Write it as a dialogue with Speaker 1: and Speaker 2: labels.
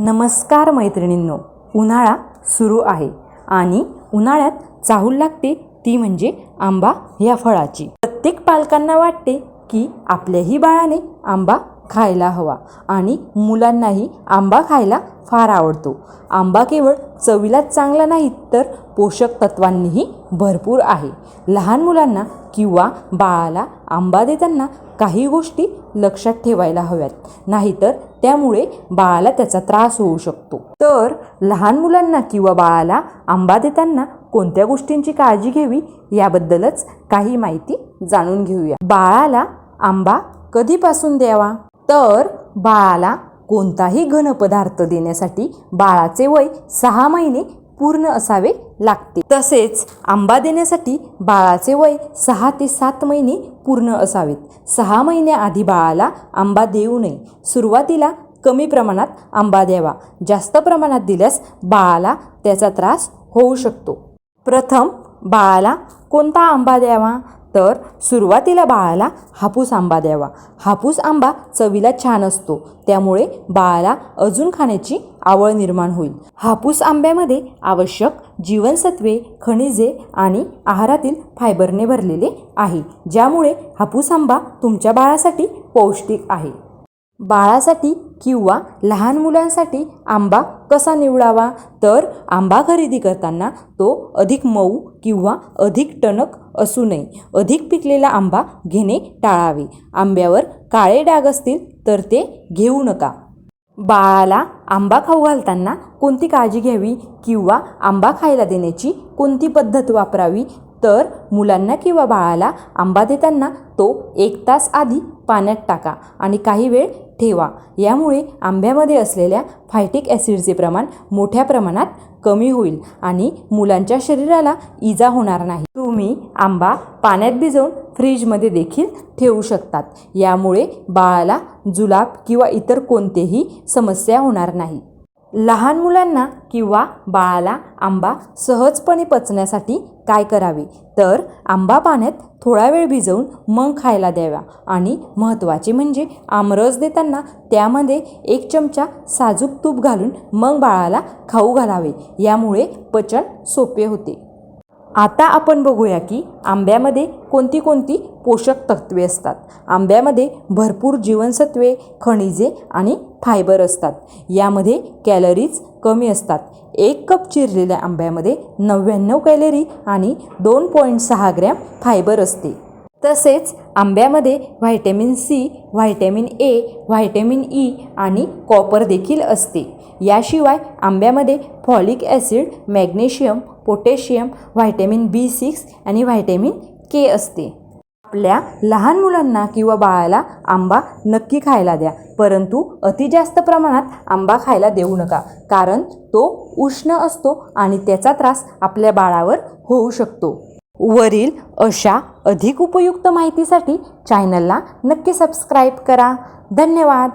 Speaker 1: नमस्कार मैत्रिणींनो उन्हाळा सुरू आहे आणि उन्हाळ्यात चाहूल लागते ती म्हणजे आंबा या फळाची. प्रत्येक पालकांना वाटते की आपल्याही बाळाने आंबा खायला हवा. आणि मुलांनाही आंबा खायला फार आवडतो. आंबा केवळ चवीलाच चांगला नाही तर पोषक तत्वांनीही भरपूर आहे. लहान मुलांना किंवा बाळाला आंबा देताना काही गोष्टी लक्षात ठेवायला हव्यात. नाहीतर त्यामुळे बाळाला त्याचा त्रास होऊ शकतो. तर लहान मुलांना किंवा बाळाला आंबा देताना कोणत्या गोष्टींची काळजी घ्यावी याबद्दलच काही माहिती जाणून घेऊया. बाळाला आंबा कधीपासून द्यावा? तर बाळाला कोणताही घन पदार्थ देण्यासाठी बाळाचे वय सहा महिने पूर्ण असावे लागते. तसेच आंबा देण्यासाठी बाळाचे वय सहा ते सात महिने पूर्ण असावेत. सहा महिन्याआधी बाळाला आंबा देऊ नये. सुरुवातीला कमी प्रमाणात आंबा द्यावा. जास्त प्रमाणात दिल्यास बाळाला त्याचा त्रास होऊ शकतो. प्रथम बाळाला कोणता आंबा द्यावा? तर सुरुवातीला बाळाला हापूस आंबा द्यावा. हापूस आंबा चवीला छान असतो. त्यामुळे बाळाला अजून खाण्याची आवड निर्माण होईल. हापूस आंब्यामध्ये आवश्यक जीवनसत्वे खनिजे आणि आहारातील फायबरने भरलेले आहे. ज्यामुळे हापूस आंबा तुमच्या बाळासाठी पौष्टिक आहे. बाळासाठी किंवा लहान मुलांसाठी आंबा कसा निवडावा? तर आंबा खरेदी करताना तो अधिक मऊ किंवा अधिक टणक असू नये. अधिक पिकलेला आंबा घेणे टाळावे. आंब्यावर काळे डाग असतील तर ते घेऊ नका. बाळाला आंबा खाऊ घालताना कोणती काळजी घ्यावी किंवा आंबा खायला देण्याची कोणती पद्धत वापरावी? तर मुलांना किंवा बाळाला आंबा देताना तो एक तास आधी पाण्यात टाका आणि काही वेळ ठेवा. यामुळे आंब्यामध्ये असलेल्या फायटिक ॲसिडचे प्रमाण मोठ्या प्रमाणात कमी होईल आणि मुलांच्या शरीराला इजा होणार नाही. तुम्ही आंबा पाण्यात भिजवून फ्रीजमध्ये देखील ठेवू शकतात. यामुळे बाळाला जुलाब किंवा इतर कोणतेही समस्या होणार नाही. लहान मुलांना किंवा बाळाला आंबा सहजपणे पचण्यासाठी काय करावे? तर आंबा पाण्यात थोडा वेळ भिजवून मग खायला द्यावा. आणि महत्त्वाचे म्हणजे आमरस देताना त्यामध्ये एक चमचा साजूक तूप घालून मग बाळाला खाऊ घालावे. यामुळे पचन सोपे होते. आता आपण बघूया की आंब्यामध्ये कोणती कोणती पोषक तत्वे असतात. आंब्यामध्ये भरपूर जीवनसत्वे खनिजे आणि फायबर असतात. यामध्ये कॅलरीज कमी असतात. एक कप चिरलेल्या आंब्यामध्ये नव्याण्णव कॅलरी आणि दोन पॉईंट सहा ग्रॅम फायबर असते. तसेच आंब्यामध्ये vitamin C vitamin A vitamin E आणि कॉपर देखील असते. याशिवाय आंब्यामध्ये folic acid magnesium potassium vitamin B six आणि व्हायटॅमिन के असते. आपल्या लहान मुलांना किंवा बाळाला आंबा नक्की खायला द्या परंतु अति जास्त प्रमाणात आंबा खायला देऊ नका कारण तो उष्ण असतो आणि त्याचा त्रास आपल्या बाळावर होऊ शकतो. वरील अशा अधिक उपयुक्त माहितीसाठी चॅनलला नक्की सबस्क्राईब करा. धन्यवाद!